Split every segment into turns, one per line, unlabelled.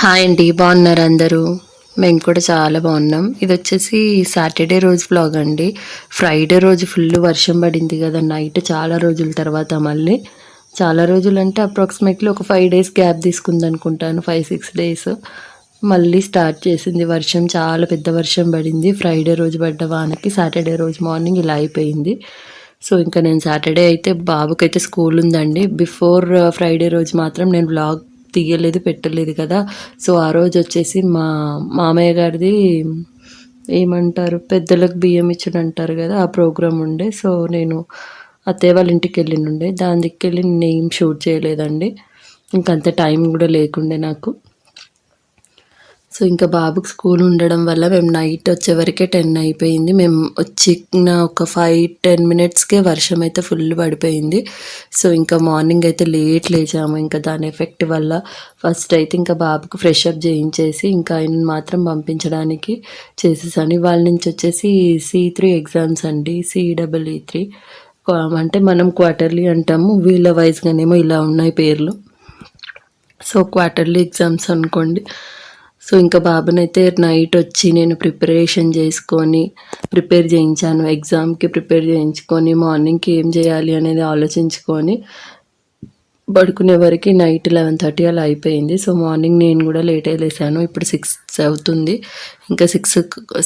Hi అండి బాగున్నారు అందరూ? మేము కూడా చాలా బాగున్నాం. ఇది వచ్చేసి సాటర్డే రోజు వ్లాగ్ అండి. ఫ్రైడే రోజు ఫుల్ వర్షం పడింది కదా నైట్ చాలా రోజుల తర్వాత మళ్ళీ. చాలా రోజులు అంటే అప్రాక్సిమేట్లీ ఒక ఫైవ్ డేస్ గ్యాప్ తీసుకుంది అనుకుంటాను ఫైవ్ సిక్స్ డేస్ మళ్ళీ స్టార్ట్ చేసింది వర్షం చాలా పెద్ద వర్షం పడింది. ఫ్రైడే రోజు పడ్డ వానకి సాటర్డే రోజు మార్నింగ్ ఇలా అయిపోయింది. సో ఇంకా నేను సాటర్డే అయితే బాబుకైతే స్కూల్ ఉందండి. బిఫోర్ ఫ్రైడే uh, రోజు మాత్రం నేను బ్లాగ్ తీయలేదు పెట్టలేదు కదా. సో ఆ రోజు వచ్చేసి మా మామయ్య గారిది ఏమంటారు పెద్దలకు బియ్యం ఇచ్చుడు అంటారు కదా ఆ ప్రోగ్రామ్ ఉండే. సో నేను అత్తయ్య వాళ్ళ ఇంటికి వెళ్ళిండుండే. దాని దిక్కెళ్ళి నేను ఏం షూట్ చేయలేదండి. ఇంకంత టైం కూడా లేకుండే నాకు. సో ఇంకా బాబుకి స్కూల్ ఉండడం వల్ల మేము నైట్ వచ్చేవరకే టెన్ అయిపోయింది. మేము వచ్చిన ఒక ఫైవ్ టెన్ మినిట్స్కే వర్షం అయితే ఫుల్ పడిపోయింది. సో ఇంకా మార్నింగ్ అయితే లేట్ లేచాము. ఇంకా దాని ఎఫెక్ట్ వల్ల ఫస్ట్ అయితే ఇంకా బాబుకి ఫ్రెష్ అప్ చేయించేసి ఇంకా ఆయన మాత్రం పంపించడానికి చేసేసాను. వాళ్ళ నుంచి వచ్చేసి సి త్రీ ఎగ్జామ్స్ అండి. C double E three. అంటే మనం క్వార్టర్లీ అంటాము. వీళ్ళ వైజ్గానేమో ఇలా ఉన్నాయి పేర్లు. సో క్వార్టర్లీ ఎగ్జామ్స్ అనుకోండి. సో ఇంకా బాబునైతే నైట్ వచ్చి నేను ప్రిపరేషన్ చేసుకొని ప్రిపేర్ చేయించాను. ఎగ్జామ్కి ప్రిపేర్ చేయించుకొని మార్నింగ్కి ఏం చేయాలి అనేది ఆలోచించుకొని పడుకునే వరకు నైట్ లెవెన్ థర్టీ అలా అయిపోయింది. సో మార్నింగ్ నేను కూడా లేట్ లేసాను ఇప్పుడు సిక్స్ అవుతుంది. ఇంకా సిక్స్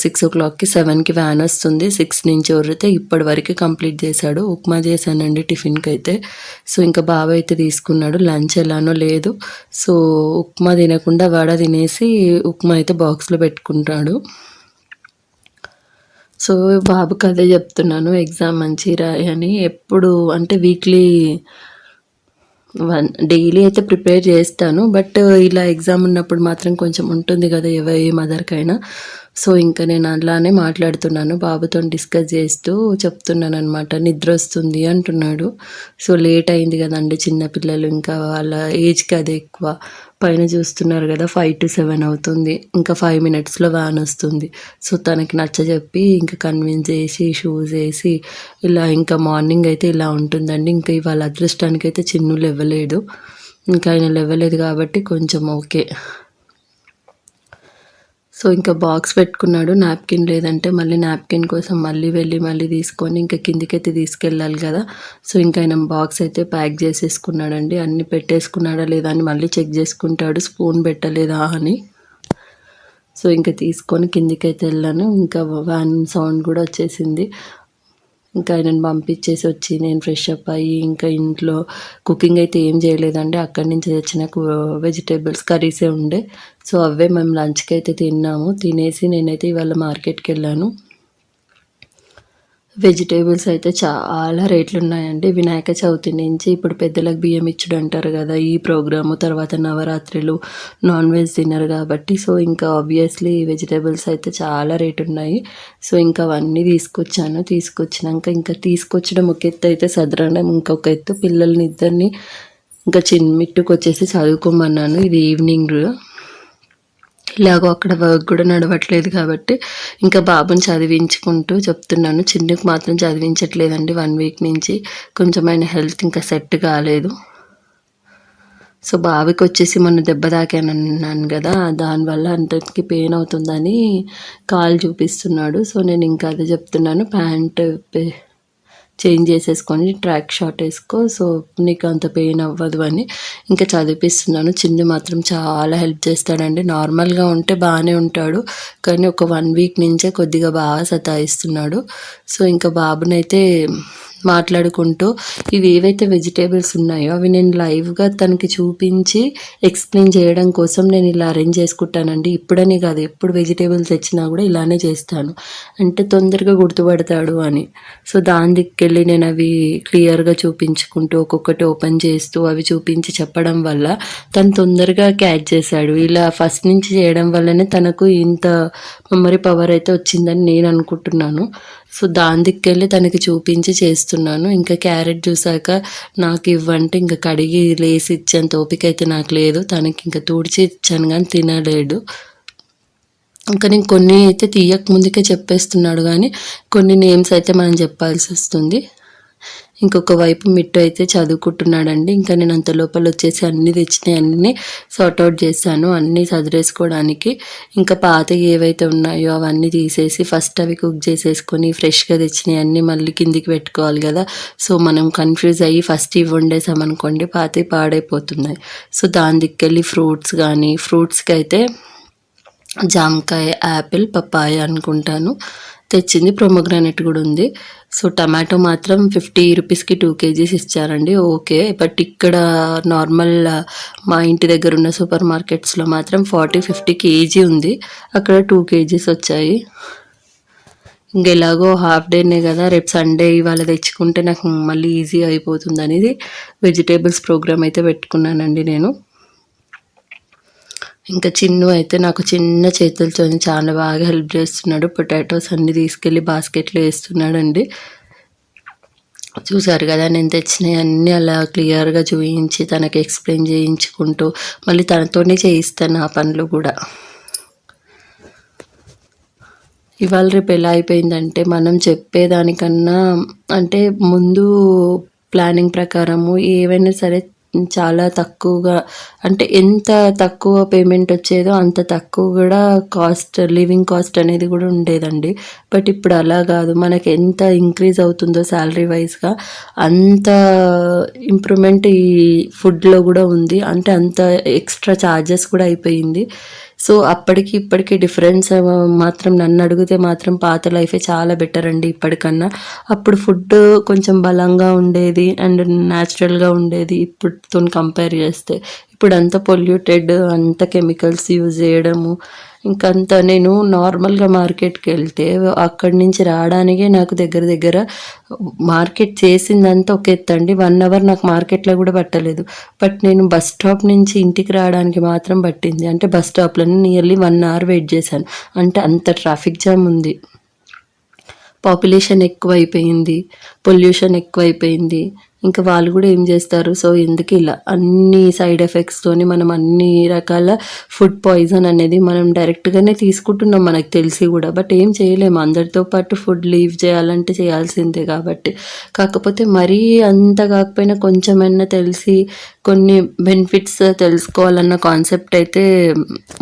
సిక్స్ ఓ క్లాక్కి సెవెన్కి వ్యాన్ వస్తుంది. సిక్స్ నుంచి వరితే ఇప్పటి వరకు కంప్లీట్ చేశాడు. ఉప్మా చేశానండి టిఫిన్కి అయితే. సో ఇంకా బాబు అయితే తీసుకున్నాడు. లంచ్ ఎలానో లేదు. సో ఉప్మా తినకుండా వడ తినేసి ఉప్మా అయితే బాక్స్లో పెట్టుకుంటాడు. సో బాబుకి అదే చెప్తున్నాను. ఎగ్జామ్ మంచి రాయని ఎప్పుడు అంటే వీక్లీ వన్ డైలీ అయితే ప్రిపేర్ చేస్తాను బట్ ఇలా ఎగ్జామ్ ఉన్నప్పుడు మాత్రం కొంచెం ఉంటుంది కదా ఏ మదర్కైనా. సో ఇంకా నేను అలానే మాట్లాడుతున్నాను. బాబుతో డిస్కస్ చేస్తూ చెప్తున్నాను అనమాట నిద్ర వస్తుంది అంటున్నాడు. సో లేట్ అయింది కదండి చిన్నపిల్లలు ఇంకా వాళ్ళ ఏజ్కి అది ఎక్కువ. పైన చూస్తున్నారు కదా ఫైవ్ టు సెవెన్ అవుతుంది. ఇంకా ఫైవ్ మినిట్స్లో వ్యాన్ వస్తుంది. సో తనకి నచ్చ చెప్పి ఇంకా కన్విన్స్ చేసి షూస్ వేసి ఇలా ఇంకా మార్నింగ్ అయితే ఇలా ఉంటుందండి. ఇంకా ఇవాళ అదృష్టానికి అయితే చిన్నులు ఇవ్వలేదు ఇంకా ఆయన ఇవ్వలేదు కాబట్టి కొంచెం ఓకే సో ఇంకా బాక్స్ పెట్టుకున్నాడు. నాప్కిన్ లేదంటే మళ్ళీ నాప్కిన్ కోసం మళ్ళీ వెళ్ళి మళ్ళీ తీసుకొని ఇంకా కిందికైతే తీసుకెళ్ళాలి కదా. సో ఇంకా ఆయన బాక్స్ అయితే ప్యాక్ చేసేసుకున్నాడండి. అన్నీ పెట్టేసుకున్నాడా లేదా అని మళ్ళీ చెక్ చేసుకుంటాడు. స్పూన్ పెట్టలేదా అని. సో ఇంకా తీసుకొని కిందికైతే వెళ్ళాను. ఇంకా వ్యాన్ సౌండ్ కూడా వచ్చేసింది. ఇంకా ఆయనను పంపించేసి వచ్చి నేను ఫ్రెష్ అప్ అయ్యి ఇంకా ఇంట్లో కుకింగ్ అయితే ఏం చేయలేదండి. అక్కడి నుంచి తెచ్చిన వెజిటేబుల్స్ కర్రీసే ఉండే. సో అవే మేము లంచ్కి అయితే తిన్నాము. తినేసి నేనైతే ఇవాళ మార్కెట్కి వెళ్ళాను. వెజిటేబుల్స్ అయితే చాలా రేట్లు ఉన్నాయండి వినాయక చవితి నుంచి ఇప్పుడు పెద్దలకు బియ్యం ఇచ్చుడు అంటారు కదా ఈ ప్రోగ్రాము తర్వాత నవరాత్రులు నాన్ వెజ్ తినరు కాబట్టి. సో ఇంకా ఆబ్వియస్లీ వెజిటేబుల్స్ అయితే చాలా రేటు ఉన్నాయి సో ఇంకా అవన్నీ తీసుకొచ్చాను. తీసుకొచ్చినాక ఇంకా తీసుకొచ్చడం ఒక ఎత్తు అయితే సదరడం ఇంకొక ఎత్తు. పిల్లల్ని ఇద్దరిని ఇంకా చిన్నమిట్టుకు వచ్చేసి చదువుకోమన్నాను. ఇది ఈవినింగ్ ఇలాగో అక్కడ వర్క్ కూడా నడవట్లేదు కాబట్టి ఇంకా బాబుని చదివించుకుంటూ చెప్తున్నాను. చిన్నకు మాత్రం చదివించట్లేదండి వన్ వీక్ నుంచి. కొంచెం ఆయన హెల్త్ ఇంకా సెట్ కాలేదు. సో బావికి వచ్చేసి మొన్న దెబ్బ తాకానన్నాను కదా దానివల్ల అంతకి పెయిన్ అవుతుందని కాలు చూపిస్తున్నాడు. సో నేను ఇంకా అదే చెప్తున్నాను. ప్యాంట్ చేంజ్ చేసేసుకొని ట్రాక్ షార్ట్ వేసుకో. సో నీకు అంత పెయిన్ అవ్వదు అని ఇంకా చదివిపిస్తున్నాను. చిన్ని మాత్రం చాలా హెల్ప్ చేస్తాడండి. నార్మల్గా ఉంటే బాగానే ఉంటాడు కానీ ఒక వన్ వీక్ నుంచే కొద్దిగా బాగా సతాయిస్తున్నాడు. సో ఇంకా బాబునైతే మాట్లాడుకుంటూ ఇవి ఏవైతే వెజిటేబుల్స్ ఉన్నాయో అవి నేను లైవ్గా తనకి చూపించి ఎక్స్ప్లెయిన్ చేయడం కోసం నేను ఇలా అరేంజ్ చేసుకుంటానండి. ఇప్పుడని కాదు ఎప్పుడు వెజిటేబుల్స్ తెచ్చినా కూడా ఇలానే చేస్తాను. అంటే తొందరగా గుర్తుపడతాడు అని. సో దాని దిక్కెళ్ళి నేను అవి క్లియర్గా చూపించుకుంటూ ఒక్కొక్కటి ఓపెన్ చేస్తూ అవి చూపించి చెప్పడం వల్ల తను తొందరగా క్యాచ్ చేశాడు. ఇలా ఫస్ట్ నుంచి చేయడం వల్లనే తనకు ఇంత మెమరీ పవర్ అయితే వచ్చిందని నేను అనుకుంటున్నాను. సో దాని దిక్కెళ్ళి తనకి చూపించి చేస్తున్నాను. ఇంకా క్యారెట్ చూసాక నాకు ఇవ్వంటే ఇంకా కడిగి లేసి ఇచ్చేంత ఓపిక అయితే నాకు లేదు. తనకి ఇంకా తుడిచి ఇచ్చాను కానీ తినలేడు ఇంకా నేను కొన్ని అయితే తీయక ముందుకే చెప్పేస్తున్నాడు కానీ కొన్ని నేమ్స్ అయితే మనం చెప్పాల్సి వస్తుంది. ఇంకొక వైపు మిట్టు అయితే చదువుకుంటున్నాడండి. ఇంకా నేను అంత లోపల వచ్చేసి అన్ని తెచ్చినాయి అన్నీ సార్ట్అవుట్ చేశాను. అన్నీ చదివేసుకోవడానికి ఇంకా పాత ఏవైతే ఉన్నాయో అవన్నీ తీసేసి ఫస్ట్ అవి కుక్ చేసేసుకొని ఫ్రెష్గా తెచ్చినాయి. అన్నీ మళ్ళీ కిందికి పెట్టుకోవాలి కదా. సో మనం కన్ఫ్యూజ్ అయ్యి ఫస్ట్ ఇవి వండేసామనుకోండి పాతవి పాడైపోతున్నాయి. సో దాని దిక్కెళ్ళి ఫ్రూట్స్ కానీ ఫ్రూట్స్కి అయితే జామకాయ యాపిల్ పప్పాయ అనుకుంటాను. తెచ్చింది. ప్రొమోగ్రానెట్ కూడా ఉంది. సో టమాటో మాత్రం ఫిఫ్టీ రూపీస్కి టూ కేజీస్ ఇచ్చారండి. ఓకే. బట్ ఇక్కడ నార్మల్ మా ఇంటి దగ్గర ఉన్న సూపర్ మార్కెట్స్లో మాత్రం ఫార్టీ ఫిఫ్టీ కేజీ ఉంది. అక్కడ టూ కేజీస్ వచ్చాయి. ఇంకెలాగో హాఫ్ డేనే కదా. రేపు సండే ఇవాళ తెచ్చుకుంటే నాకు మళ్ళీ ఈజీ అయిపోతుంది అనేది వెజిటేబుల్స్ ప్రోగ్రామ్ అయితే పెట్టుకున్నానండి నేను. ఇంకా చిన్ను అయితే నాకు చిన్న చేతులతో చాలా బాగా హెల్ప్ చేస్తున్నాడు. పొటాటోస్ అన్ని తీసుకెళ్ళి బాస్కెట్లో వేస్తున్నాడండి. చూశారు కదా నేను తెచ్చినవి అన్నీ అలా క్లియర్గా చూపించి తనకి ఎక్స్ప్లెయిన్ చేయించుకుంటూ మళ్ళీ తనతోనే చేయిస్తాను ఆ పనులు కూడా. ఇవాళ రేపు ఎలా అయిపోయిందంటే మనం చెప్పేదానికన్నా అంటే ముందు ప్లానింగ్ ప్రకారము ఏవైనా సరే చాలా తక్కువగా అంటే ఎంత తక్కువ పేమెంట్ వచ్చేదో అంత తక్కువ కూడా కాస్ట్ లివింగ్ కాస్ట్ అనేది కూడా ఉండేదండి. బట్ ఇప్పుడు అలా కాదు. మనకి ఎంత ఇంక్రీజ్ అవుతుందో శాలరీ వైజ్గా అంత ఇంప్రూవ్మెంట్ ఈ ఫుడ్లో కూడా ఉంది. అంటే అంత ఎక్స్ట్రా ఛార్జెస్ కూడా అయిపోయింది. సో అప్పటికి ఇప్పటికీ డిఫరెన్స్ మాత్రం నన్ను అడిగితే మాత్రం పాత లైఫే చాలా బెటర్ అండి ఇప్పటికన్నా. అప్పుడు ఫుడ్ కొంచెం బలంగా ఉండేది అండ్ న్యాచురల్గా ఉండేది ఇప్పుడుతో కంపేర్ చేస్తే. ఇప్పుడు అంత పొల్యూటెడ్ అంత కెమికల్స్ యూజ్ చేయడము ఇంకంత నేను నార్మల్గా మార్కెట్కి వెళ్తే అక్కడి నుంచి రావడానికే నాకు దగ్గర దగ్గర మార్కెట్ చేసిందంతా ఒక ఎత్తండి వన్ అవర్ నాకు మార్కెట్లో కూడా పట్టలేదు. బట్ నేను బస్ స్టాప్ నుంచి ఇంటికి రావడానికి మాత్రం పట్టింది. అంటే బస్ స్టాప్లోనే నియర్లీ వన్ అవర్ వెయిట్ చేశాను. అంటే అంత ట్రాఫిక్ జామ్ ఉంది. పాపులేషన్ ఎక్కువైపోయింది. పొల్యూషన్ ఎక్కువైపోయింది. ఇంకా వాళ్ళు కూడా ఏం చేస్తారు? సో ఎందుకు ఇలా? అన్ని సైడ్ ఎఫెక్ట్స్తోని మనం అన్ని రకాల ఫుడ్ పాయిజన్ అనేది మనం డైరెక్ట్గానే తీసుకుంటున్నాం మనకు తెలిసి కూడా. బట్ ఏం చేయలేము. అందరితో పాటు ఫుడ్ లీవ్ చేయాలంటే చేయాల్సిందే కాబట్టి. కాకపోతే మరీ అంత కాకపోయినా కొంచెమైనా తెలిసి కొన్ని బెనిఫిట్స్ తెలుసుకోవాలన్న కాన్సెప్ట్ అయితే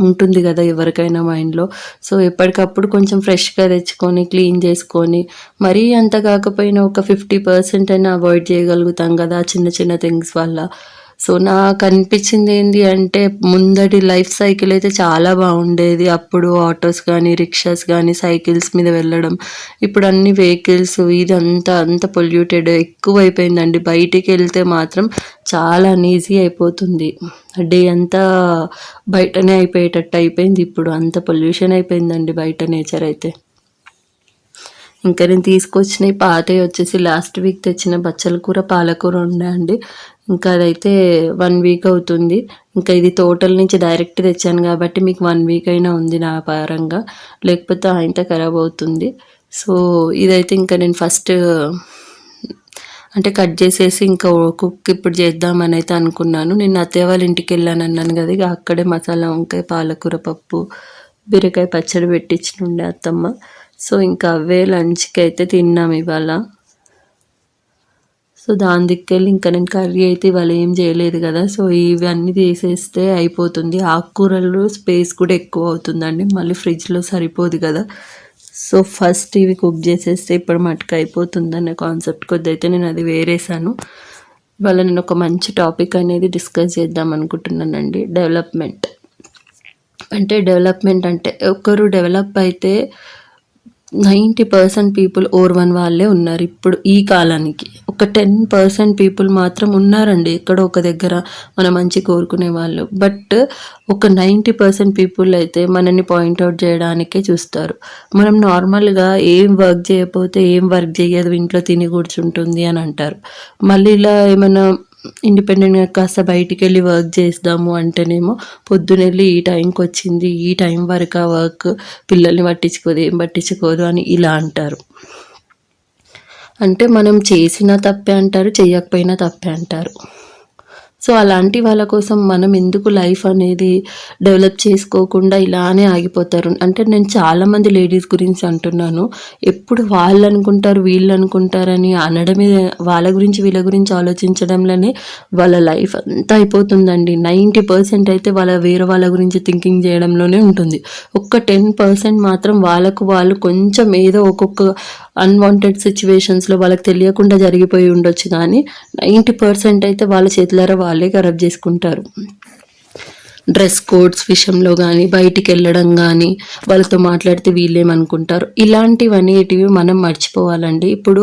ఉంటుంది కదా ఎవరికైనా మైండ్లో సో ఎప్పటికప్పుడు కొంచెం ఫ్రెష్గా తెచ్చుకొని క్లీన్ చేసుకొని మరీ అంత కాకపోయినా ఒక ఫిఫ్టీ పర్సెంట్ అయినా అవాయిడ్ చేయగలుగుతాం కదా చిన్న చిన్న థింగ్స్ వల్ల. సో నాకు అనిపించింది ఏంటి అంటే ముందటి లైఫ్ సైకిల్ అయితే చాలా బాగుండేది. అప్పుడు ఆటోస్ కానీ రిక్షాస్ కానీ సైకిల్స్ మీద వెళ్ళడం. ఇప్పుడు అన్ని వెహికల్స్ ఇదంతా అంత పొల్యూటెడ్ ఎక్కువ అయిపోయిందండి బయటికి వెళ్తే మాత్రం చాలా ఈజీ అయిపోతుంది. డే అంతా బయటనే అయిపోయేటట్టు అయిపోయింది ఇప్పుడు. అంత పొల్యూషన్ అయిపోయిందండి బయట నేచర్ అయితే. ఇంకా నేను తీసుకొచ్చిన పాటే వచ్చేసి లాస్ట్ వీక్ తెచ్చిన బచ్చల కూర పాలకూర ఉండే అండి. ఇంకా అదైతే వన్ వీక్ అవుతుంది. ఇంకా ఇది తోటల నుంచి డైరెక్ట్ తెచ్చాను కాబట్టి మీకు వన్ వీక్ అయినా ఉంది నా పరంగా. లేకపోతే ఆయంత ఖరాబ్ అవుతుంది. సో ఇదైతే ఇంకా నేను ఫస్ట్ అంటే కట్ చేసేసి ఇంకా కుక్ ఇప్పుడు చేద్దామని అయితే అనుకున్నాను. నేను అత్తయ్య వాళ్ళ ఇంటికి వెళ్ళాను అన్నాను కదా ఇక అక్కడే మసాలా వంకాయ పాలకూర పప్పు బీరకాయ పచ్చడి పెట్టించినుండే అత్తమ్మ. సో ఇంకా అవే లంచ్కి అయితే తిన్నాం ఇవాళ. సో దాని దిక్కెళ్ళి ఇంకా నేను కర్రీ అయితే ఇవాళ ఏం చేయలేదు కదా సో ఇవన్నీ తీసేస్తే అయిపోతుంది. ఆకుకూరలు స్పేస్ కూడా ఎక్కువ అవుతుందండి మళ్ళీ ఫ్రిడ్జ్లో సరిపోదు కదా. సో ఫస్ట్ ఇవి కుక్ చేసేస్తే ఇప్పుడు మటుకు అయిపోతుందనే కాన్సెప్ట్ కాన్సెప్ట్ కొద్దైతే నేను అది వేరేసాను. ఇవాళ నేను ఒక మంచి టాపిక్ అనేది డిస్కస్ చేద్దాం అనుకుంటున్నానండి డెవలప్మెంట్. అంటే డెవలప్మెంట్ అంటే ఒకరు డెవలప్ అయితే నైంటీ పర్సెంట్ పీపుల్ ఓర్వన్ వాళ్ళే ఉన్నారు ఇప్పుడు ఈ కాలానికి. ఒక టెన్ పర్సెంట్ పీపుల్ మాత్రం ఉన్నారండి ఎక్కడో ఒక దగ్గర మన మంచి కోరుకునే వాళ్ళు. బట్ ఒక నైంటీ పర్సెంట్ పీపుల్ అయితే మనల్ని పాయింట్అవుట్ చేయడానికే చూస్తారు. మనం నార్మల్గా ఏం వర్క్ చేయకపోతే ఏం వర్క్ చేయదు ఇంట్లో తిని కూర్చుంటుంది అని అంటారు. మళ్ళీ ఇలా ఏమైనా ఇండిపెండెంట్గా కాస్త బయటికి వెళ్ళి వర్క్ చేద్దాము అంటేనేమో పొద్దునెళ్ళి ఈ టైంకి వచ్చింది ఈ టైం వరకు ఆ వర్క్ పిల్లల్ని పట్టించుకోదు ఏం పట్టించుకోదు అని ఇలా అంటారు. అంటే మనం చేసిన తప్పే అంటారు చేయకపోయినా తప్పే అంటారు. సో అలాంటి వాళ్ళ కోసం మనం ఎందుకు లైఫ్ అనేది డెవలప్ చేసుకోకుండా ఇలానే ఆగిపోతారు. అంటే నేను చాలామంది లేడీస్ గురించి అంటున్నాను. ఎప్పుడు వాళ్ళు అనుకుంటారు వీళ్ళు అనుకుంటారని అనడమే వాళ్ళ గురించి వీళ్ళ గురించి ఆలోచించడంలోనే వాళ్ళ లైఫ్ అంతా అయిపోతుందండి. నైంటీ పర్సెంట్ అయితే వాళ్ళ వేరే వాళ్ళ గురించి థింకింగ్ చేయడంలోనే ఉంటుంది. ఒక్క టెన్ పర్సెంట్ మాత్రం వాళ్ళకు వాళ్ళు కొంచెం ఏదో ఒక్కొక్క అన్వాంటెడ్ సిచ్యువేషన్స్లో వాళ్ళకి తెలియకుండా జరిగిపోయి ఉండొచ్చు కానీ నైంటీ పర్సెంట్ అయితే వాళ్ళ చేతులారా వాళ్ళే ఖరాబ్ చేసుకుంటారు. డ్రెస్ కోడ్స్ విషయంలో కానీ బయటికి వెళ్ళడం కానీ వాళ్ళతో మాట్లాడితే వీళ్ళేమనుకుంటారు? ఇలాంటివనేటివి మనం మర్చిపోవాలండి. ఇప్పుడు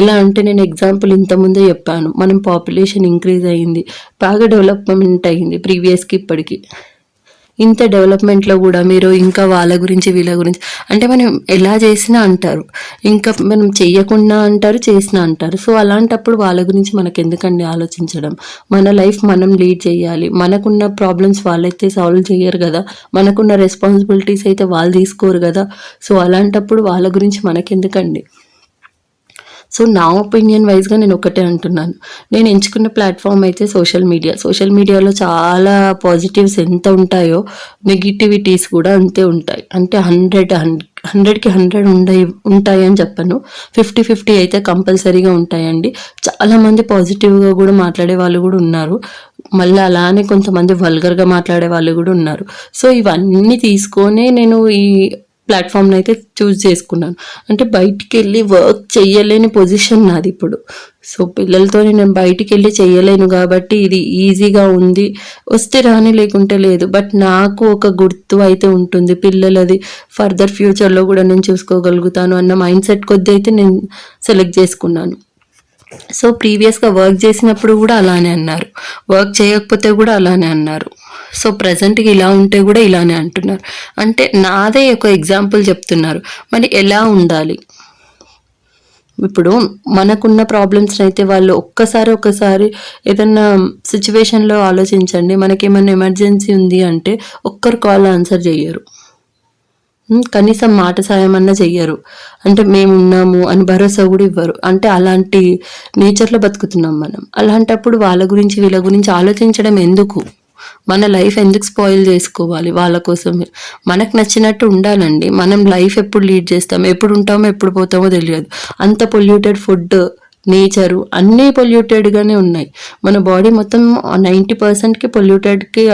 ఎలా అంటే నేను ఎగ్జాంపుల్ ఇంతకుముందే చెప్పాను. మనం పాపులేషన్ ఇంక్రీజ్ అయ్యింది బాగా డెవలప్మెంట్ అయ్యింది ప్రీవియస్కి ఇప్పటికి. ఇంత డెవలప్మెంట్లో కూడా మీరు ఇంకా వాళ్ళ గురించి వీళ్ళ గురించి అంటే మనం ఎలా చేసినా అంటారు. ఇంకా మనం చెయ్యకుండా అంటారు చేసినా అంటారు. సో అలాంటప్పుడు వాళ్ళ గురించి మనకు ఎందుకండి ఆలోచించడం? మన లైఫ్ మనం లీడ్ చేయాలి. మనకున్న ప్రాబ్లమ్స్ వాళ్ళైతే సాల్వ్ చేయరు కదా. మనకున్న రెస్పాన్సిబిలిటీస్ అయితే వాళ్ళు తీసుకోరు కదా. సో అలాంటప్పుడు వాళ్ళ గురించి మనకెందుకండి? సో నా ఒపీనియన్ వైజ్గా నేను ఒకటే అంటున్నాను. నేను ఎంచుకున్న ప్లాట్ఫామ్ అయితే సోషల్ మీడియా సోషల్ మీడియాలో చాలా పాజిటివ్స్ ఎంత ఉంటాయో నెగిటివిటీస్ కూడా అంతే ఉంటాయి. అంటే హండ్రెడ్ హండ్రెడ్కి హండ్రెడ్ ఉండయి ఉంటాయి అని చెప్పను. ఫిఫ్టీ ఫిఫ్టీ అయితే కంపల్సరీగా ఉంటాయండి. చాలామంది పాజిటివ్గా కూడా మాట్లాడే వాళ్ళు కూడా ఉన్నారు. మళ్ళీ అలానే కొంతమంది వల్గర్గా మాట్లాడే వాళ్ళు కూడా ఉన్నారు. సో ఇవన్నీ తీసుకొనే నేను ఈ ప్లాట్ఫామ్ని అయితే చూస్ చేసుకున్నాను. అంటే బయటికి వెళ్ళి వర్క్ చెయ్యలేని పొజిషన్ నాది ఇప్పుడు. సో పిల్లలతో నేను బయటికి వెళ్ళి చెయ్యలేను కాబట్టి ఇది ఈజీగా ఉంది. వస్తే రాని లేకుంటే లేదు. బట్ నాకు ఒక గుర్తు అయితే ఉంటుంది. పిల్లలది ఫర్దర్ ఫ్యూచర్లో కూడా నేను చూసుకోగలుగుతాను అన్న మైండ్ సెట్ కొద్ది అయితే నేను సెలెక్ట్ చేసుకున్నాను. సో ప్రీవియస్గా వర్క్ చేసినప్పుడు కూడా అలానే అన్నారు. వర్క్ చేయకపోతే కూడా అలానే అన్నారు. సో ప్రజెంట్కి ఇలా ఉంటే కూడా ఇలానే అంటున్నారు. అంటే నాదే ఒక ఎగ్జాంపుల్ చెప్తున్నారు. మరి ఎలా ఉండాలి? ఇప్పుడు మనకున్న ప్రాబ్లమ్స్ అయితే వాళ్ళు ఒక్కసారి ఒక్కసారి ఏదన్నా సిచ్యువేషన్లో ఆలోచించండి. మనకేమైనా ఎమర్జెన్సీ ఉంది అంటే ఒక్కరు కాల్ ఆన్సర్ చేయరు. కనీసం మాట సాయం అన్నా చెయ్యరు. అంటే మేము ఉన్నాము అని భరోసా కూడా ఇవ్వరు. అంటే అలాంటి నేచర్లో బతుకుతున్నాం మనం. అలాంటప్పుడు వాళ్ళ గురించి వీళ్ళ గురించి ఆలోచించడం ఎందుకు? మన లైఫ్ ఎందుకు స్పాయిల్ చేసుకోవాలి? వాళ్ళ కోసం మనకు నచ్చినట్టు ఉండాలండి. మనం లైఫ్ ఎప్పుడు లీడ్ చేస్తాం ఎప్పుడు ఉంటామో ఎప్పుడు పోతామో తెలియదు. అంత పొల్యూటెడ్ ఫుడ్ నేచరు అన్నీ పొల్యూటెడ్గానే ఉన్నాయి. మన బాడీ మొత్తం నైంటీ పర్సెంట్కి పొల్యూటెడ్కి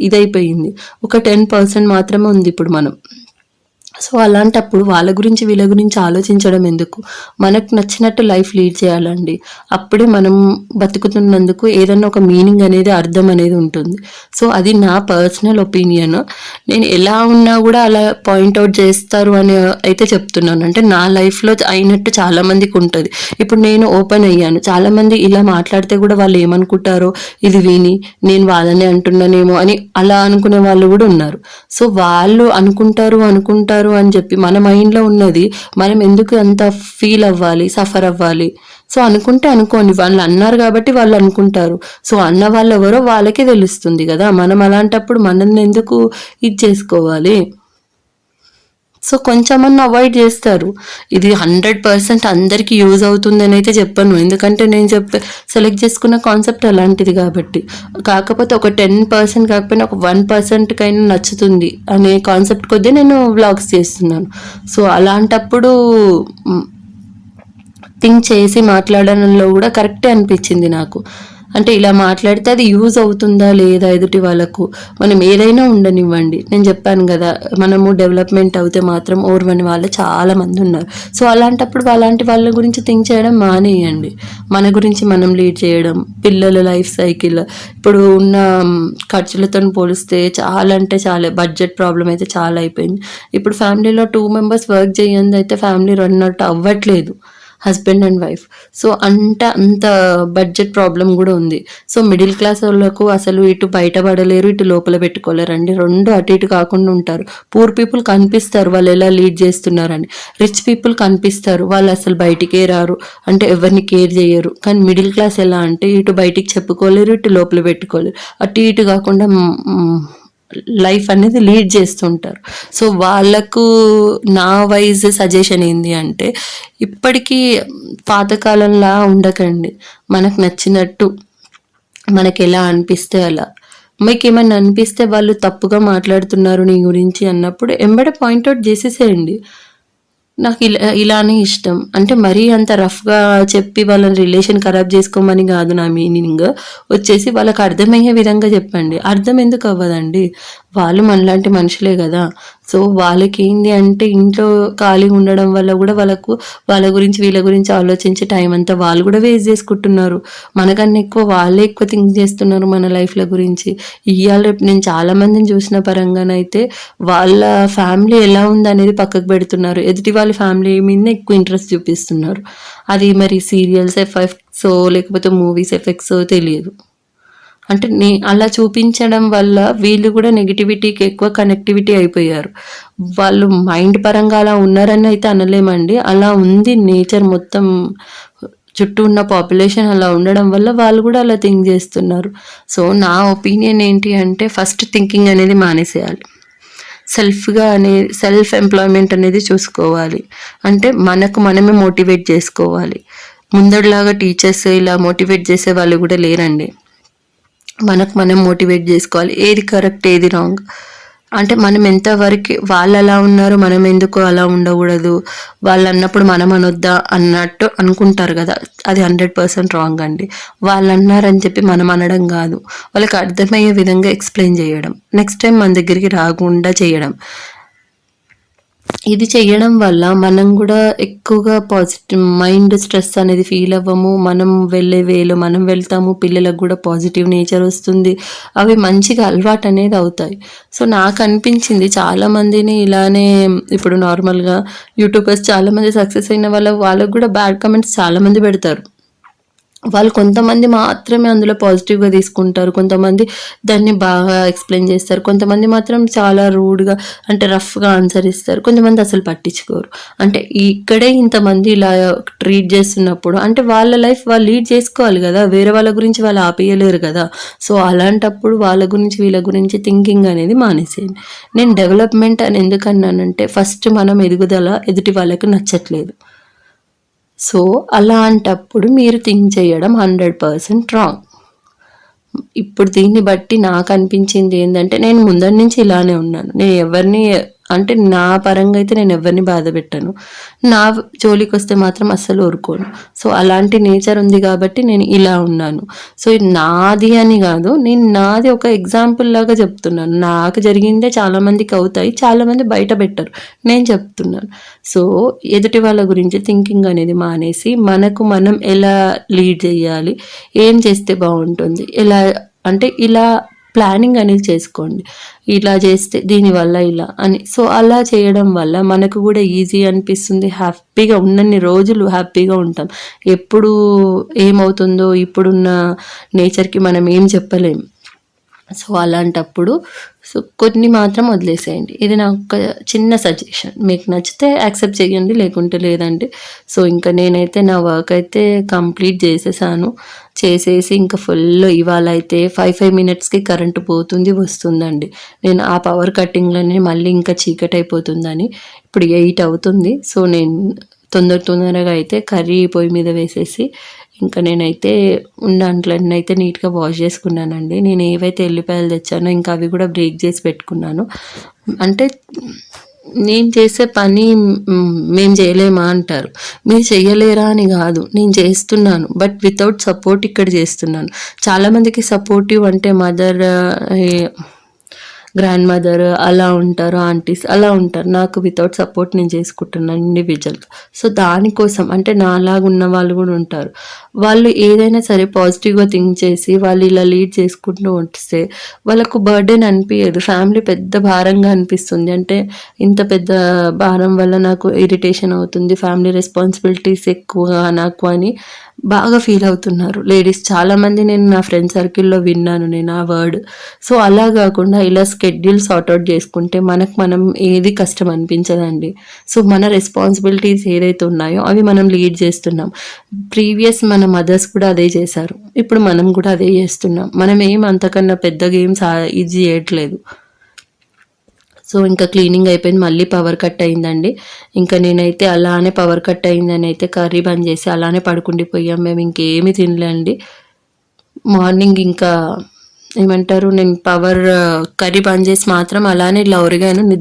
ఇదైపోయింది. ఒక టెన్ పర్సెంట్ మాత్రమే ఉంది ఇప్పుడు మనం. సో అలాంటప్పుడు వాళ్ళ గురించి వీళ్ళ గురించి ఆలోచించడం ఎందుకు? మనకు నచ్చినట్టు లైఫ్ లీడ్ చేయాలండి. అప్పుడే మనం బతుకుతున్నందుకు ఏదన్నా ఒక మీనింగ్ అనేది అర్థం అనేది ఉంటుంది. సో అది నా పర్సనల్ ఒపీనియన్. నేను ఎలా ఉన్నా కూడా అలా పాయింట్అవుట్ చేస్తారు అని అయితే చెప్తున్నాను. అంటే నా లైఫ్లో అయినట్టు చాలా మందికి ఉంటుంది. ఇప్పుడు నేను ఓపెన్ అయ్యాను. చాలా మంది ఇలా మాట్లాడితే కూడా వాళ్ళు ఏమనుకుంటారో ఇది విని నేను వాళ్ళనే అంటున్నానేమో అని అలా అనుకునే వాళ్ళు కూడా ఉన్నారు. సో వాళ్ళు అనుకుంటారు అనుకుంటారు అని చెప్పి మన మైండ్లో ఉన్నది మనం ఎందుకు అంత ఫీల్ అవ్వాలి సఫర్ అవ్వాలి? సో అనుకుంటే అనుకోండి వాళ్ళు అన్నారు కాబట్టి వాళ్ళు అనుకుంటారు. సో అన్న వాళ్ళు ఎవరో వాళ్ళకే తెలుస్తుంది కదా. మనం అలాంటప్పుడు మనల్ని ఎందుకు ఇది చేసుకోవాలి? సో కొంచెమన్నా అవాయిడ్ చేస్తారు. ఇది హండ్రెడ్ పర్సెంట్ అందరికీ యూజ్ అవుతుందని అయితే చెప్పను. ఎందుకంటే నేను చెప్పే సెలెక్ట్ చేసుకున్న కాన్సెప్ట్ అలాంటిది కాబట్టి. కాకపోతే ఒక టెన్ పర్సెంట్ కాకపోయినా ఒక వన్ పర్సెంట్కైనా నచ్చుతుంది అనే కాన్సెప్ట్ కొద్దీ నేను వ్లాగ్స్ చేస్తున్నాను. సో అలాంటప్పుడు థింక్ చేసి మాట్లాడడంలో కూడా కరెక్టే అనిపించింది నాకు. అంటే ఇలా మాట్లాడితే అది యూజ్ అవుతుందా లేదా ఎదుటి వాళ్ళకు? మనం ఏదైనా ఉండనివ్వండి. నేను చెప్పాను కదా మనము డెవలప్మెంట్ అవుతే మాత్రం ఓర్వని వాళ్ళు చాలా మంది ఉన్నారు. సో అలాంటప్పుడు అలాంటి వాళ్ళ గురించి థింక్ చేయడం మానేయండి. మన గురించి మనం లీడ్ చేయడం పిల్లల లైఫ్ సైకిల్. ఇప్పుడు ఉన్న ఖర్చులతో పోలిస్తే చాలా అంటే చాలా బడ్జెట్ ప్రాబ్లం అయితే చాలా అయిపోయింది. ఇప్పుడు ఫ్యామిలీలో టూ మెంబర్స్ వర్క్ చేయంది అయితే ఫ్యామిలీ రన్ అవుట్ అవ్వట్లేదు. Husband and wife. సో అంట అంత బడ్జెట్ ప్రాబ్లం కూడా ఉంది. సో మిడిల్ క్లాస్ వాళ్ళకు అసలు ఇటు బయటపడలేరు ఇటు లోపల పెట్టుకోలేరు. అండి రెండు అటు ఇటు కాకుండా ఉంటారు. పూర్ పీపుల్ కనిపిస్తారు వాళ్ళు ఎలా లీడ్ చేస్తున్నారని. రిచ్ పీపుల్ కనిపిస్తారు వాళ్ళు అసలు బయటికే రారు. అంటే ఎవరిని కేర్ చేయరు. కానీ మిడిల్ క్లాస్ ఎలా అంటే ఇటు బయటికి చెప్పుకోలేరు ఇటు లోపల పెట్టుకోలేరు. అటు ఇటు కాకుండా లైఫ్ అనేది లీడ్ చేస్తుంటారు. సో వాళ్ళకు నా వైజ్ సజెషన్ ఏంది అంటే ఇప్పటికీ పాతకాలంలా ఉండకండి. మనకు నచ్చినట్టు మనకి ఎలా అనిపిస్తే అలా. మీకు ఏమైనా అనిపిస్తే వాళ్ళు తప్పుగా మాట్లాడుతున్నారు నీ గురించి అన్నప్పుడు ఎంబడే పాయింట్అవుట్ చేసేసేయండి. నాకు ఇలా ఇలానే ఇష్టం. అంటే మరీ అంత రఫ్గా చెప్పి వాళ్ళని రిలేషన్ ఖరాబ్ చేసుకోమని కాదు నా మీనింగ్. వచ్చేసి వాళ్ళకి అర్థమయ్యే విధంగా చెప్పండి. అర్థం ఎందుకు అవ్వదండి? వాళ్ళు మనలాంటి మనుషులే కదా. సో వాళ్ళకి ఏంది అంటే ఇంట్లో ఖాళీగా ఉండడం వల్ల కూడా వాళ్ళకు వాళ్ళ గురించి వీళ్ళ గురించి ఆలోచించే టైం అంతా వాళ్ళు కూడా వేస్ట్ చేసుకుంటున్నారు. మనకన్నా ఎక్కువ వాళ్ళే ఎక్కువ థింక్ చేస్తున్నారు మన లైఫ్ల గురించి. ఇవాళ రేపు నేను చాలామందిని చూసిన పరంగానైతే వాళ్ళ ఫ్యామిలీ ఎలా ఉంది అనేది పక్కకు పెడుతున్నారు. ఎదుటి వాళ్ళ ఫ్యామిలీ మీద ఎక్కువ ఇంట్రెస్ట్ చూపిస్తున్నారు. అది మరి సీరియల్స్ ఎఫెక్ట్స్ లేకపోతే మూవీస్ ఎఫెక్ట్స్ తెలియదు. అంటే నే అలా చూపించడం వల్ల వీళ్ళు కూడా నెగిటివిటీకి ఎక్కువ కనెక్టివిటీ అయిపోయారు. వాళ్ళు మైండ్ పరంగా అలా ఉన్నారని అయితే అనలేమండి. అలా ఉంది నేచర్ మొత్తం. చుట్టూ ఉన్న పాపులేషన్ అలా ఉండడం వల్ల వాళ్ళు కూడా అలా థింక్ చేస్తున్నారు. సో నా ఒపీనియన్ ఏంటి అంటే ఫస్ట్ థింకింగ్ అనేది మానేసేయాలి. సెల్ఫ్గా అనే సెల్ఫ్ ఎంప్లాయ్మెంట్ అనేది చూసుకోవాలి. అంటే మనకు మనమే మోటివేట్ చేసుకోవాలి. ముందడిలాగా టీచర్స్ ఇలా మోటివేట్ చేసే వాళ్ళు కూడా లేరండి. మనకు మనం మోటివేట్ చేసుకోవాలి. ఏది కరెక్ట్ ఏది రాంగ్. అంటే మనం ఎంతవరకు వాళ్ళు అలా ఉన్నారు మనం ఎందుకు అలా ఉండకూడదు? వాళ్ళు అన్నప్పుడు మనం అనొద్దా అన్నట్టు అనుకుంటారు కదా. అది హండ్రెడ్ పర్సెంట్ రాంగ్ అండి. వాళ్ళు అన్నారని చెప్పి మనం అనడం కాదు. వాళ్ళకి అర్థమయ్యే విధంగా ఎక్స్ప్లెయిన్ చేయడం. నెక్స్ట్ టైం మన దగ్గరికి రాకుండా చేయడం. ఇది చేయడం వల్ల మనం కూడా ఎక్కువగా పాజిటివ్ మైండ్ స్ట్రెస్ అనేది ఫీల్ అవ్వము. మనం వెళ్ళే వేలో మనం వెళ్తాము పిల్లలకు కూడా పాజిటివ్ నేచర్ వస్తుంది. అవి మంచిగా అలవాటు అనేది అవుతాయి. సో నాకు అనిపించింది చాలామందిని ఇలానే ఇప్పుడు నార్మల్గా యూట్యూబర్స్ చాలా మంది సక్సెస్ అయిన వాళ్ళ వాళ్ళకు కూడా బ్యాడ్ కమెంట్స్ చాలా మంది పెడతారు. వాళ్ళు కొంతమంది మాత్రమే అందులో పాజిటివ్గా తీసుకుంటారు. కొంతమంది దాన్ని బాగా ఎక్స్ప్లెయిన్ చేస్తారు. కొంతమంది మాత్రం చాలా రూడ్గా అంటే రఫ్గా ఆన్సర్ ఇస్తారు. కొంతమంది అసలు పట్టించుకోరు. అంటే ఇక్కడే ఇంతమంది ఇలా ట్రీట్ చేస్తున్నప్పుడు అంటే వాళ్ళ లైఫ్ వాళ్ళు లీడ్ చేసుకోవాలి కదా. వేరే వాళ్ళ గురించి వాళ్ళు ఆపేయలేరు కదా. సో అలాంటప్పుడు వాళ్ళ గురించి వీళ్ళ గురించి థింకింగ్ అనేది మానేసేయండి. నేను డెవలప్మెంట్ అని ఎందుకన్నానంటే ఫస్ట్ మనం ఎదుగుదల ఎదుటి వాళ్ళకి నచ్చట్లేదు. సో అలాంటప్పుడు మీరు థింక్ చేయడం హండ్రెడ్ పర్సెంట్ రాంగ్. ఇప్పుడు దీన్ని బట్టి నాకు అనిపించింది ఏంటంటే నేను ముందరి నుంచి ఇలానే ఉన్నాను. నేను ఎవరిని అంటే నా పరంగా అయితే నేను ఎవరిని బాధ పెట్టాను. నా జోలికి వస్తే మాత్రం అస్సలు ఊరుకోను. సో అలాంటి నేచర్ ఉంది కాబట్టి నేను ఇలా ఉన్నాను. సో నాది అని కాదు నేను నాది ఒక ఎగ్జాంపుల్ లాగా చెప్తున్నాను. నాకు జరిగిందే చాలామందికి అవుతాయి చాలామంది బయట పెట్టరు. నేను చెప్తున్నాను. సో ఎదుటి వాళ్ళ గురించి థింకింగ్ అనేది మానేసి మనకు మనం ఎలా లీడ్ చేయాలి ఏం చేస్తే బాగుంటుంది ఎలా అంటే ఇలా ప్లానింగ్ అనేది చేసుకోండి. ఇలా చేస్తే దీనివల్ల ఇలా అని. సో అలా చేయడం వల్ల మనకు కూడా ఈజీ అనిపిస్తుంది. హ్యాపీగా ఉన్నన్ని రోజులు హ్యాపీగా ఉంటాం. ఎప్పుడు ఏమవుతుందో ఇప్పుడున్న నేచర్కి మనం ఏం చెప్పలేం. సో అలాంటప్పుడు సో కొన్ని మాత్రం వదిలేసేయండి. ఇది నాకు ఒక చిన్న సజెషన్ మీకు నచ్చితే యాక్సెప్ట్ చేయండి లేకుంటే లేదండి. సో ఇంకా నేనైతే నా వర్క్ అయితే కంప్లీట్ చేసేసాను. చేసేసి ఇంకా ఫుల్ ఇవాళ అయితే ఫైవ్ ఫైవ్ మినిట్స్కి కరెంటు పోతుంది వస్తుందండి. నేను ఆ పవర్ కట్టింగ్లోనే మళ్ళీ ఇంకా చీకటి అయిపోతుందని ఇప్పుడు ఎయిట్ అవుతుంది. సో నేను తొందర తొందరగా అయితే కర్రీ పొయ్యి మీద వేసేసి ఇంకా నేనైతే ఉన్న అయితే నీట్గా వాష్ చేసుకున్నానండి. నేను ఏవైతే ఎల్లిపాయలు తెచ్చానో ఇంకా అవి కూడా బ్రేక్ చేసి పెట్టుకున్నాను. అంటే నేను చేసే పని మేము చేయలేమా అంటారు. మీరు చేయలేరా అని కాదు. నేను చేస్తున్నాను. బట్ వితౌట్ సపోర్ట్ ఇక్కడ చేస్తున్నాను. చాలామందికి సపోర్టివ్ అంటే మదర్ గ్రాండ్ మదర్ అలా ఉంటారు ఆంటీస్ అలా ఉంటారు. నాకు వితౌట్ సపోర్ట్ నేను చేసుకుంటున్నాను ఇండివిజువల్గా సో దానికోసం అంటే నాలాగా ఉన్న వాళ్ళు కూడా ఉంటారు. వాళ్ళు ఏదైనా సరే పాజిటివ్గా థింక్ చేసి వాళ్ళు ఇలా లీడ్ చేసుకుంటూ వస్తే వాళ్ళకు బర్డెన్ అనిపించదు ఫ్యామిలీ పెద్ద భారంగా అనిపిస్తుంది. అంటే ఇంత పెద్ద భారం వల్ల నాకు ఇరిటేషన్ అవుతుంది. ఫ్యామిలీ రెస్పాన్సిబిలిటీస్ ఎక్కువగా నాకు అని బాగా ఫీల్ అవుతున్నారు. లేడీస్ చాలామంది నేను నా ఫ్రెండ్ సర్కిల్లో విన్నాను నేను ఆ వర్డ్ సో అలా కాకుండా ఇలా స్కెడ్యూల్ సార్ట్అవుట్ చేసుకుంటే మనకు మనం ఏది కష్టం అనిపించదండి. సో మన రెస్పాన్సిబిలిటీస్ ఏదైతే ఉన్నాయో అవి మనం లీడ్ చేస్తున్నాం. ప్రీవియస్ మనం మదర్స్ కూడా అదే చేశారు. ఇప్పుడు మనం కూడా అదే చేస్తున్నాం. మనం ఏం అంతకన్నా పెద్ద గేమ్స్ ఇది చేయట్లేదు. సో ఇంకా క్లీనింగ్ అయిపోయింది. మళ్ళీ పవర్ కట్ అయిందండి. ఇంకా నేనైతే అలానే పవర్ కట్ అయిందని అయితే కర్రీ బంద్ చేసి అలానే పడుకుండిపోయాం మేము ఇంకేమీ తినలేండి మార్నింగ్ ఇంకా ఏమంటారు? నేను పవర్ కర్రీ బంద్ చేసి మాత్రం అలానే లౌరిగాను నిద్ర